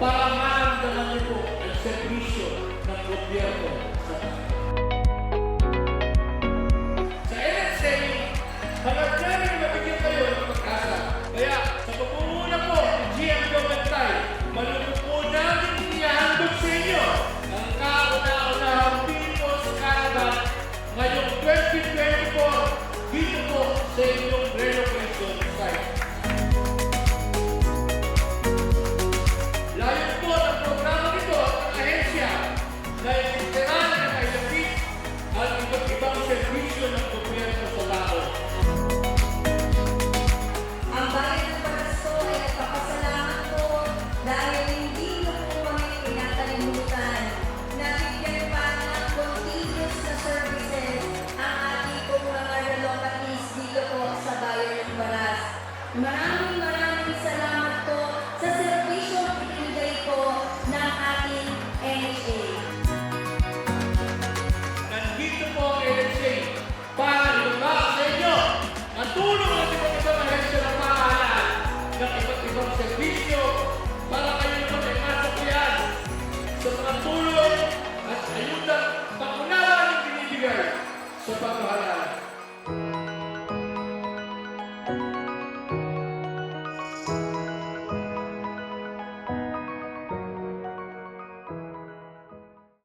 para maramdaman niyo po ang servisyo ng gobyerno sa tao. Sa NSA, hanggang dyan mabigyan kayo ng pag-asa. Kaya sa pagpumuna po ng GM Gomantay, malulog po namin inihahandog sa inyo ang kauna-unahang Pinos Canada ngayong 2024 dito po sa inyo Maraming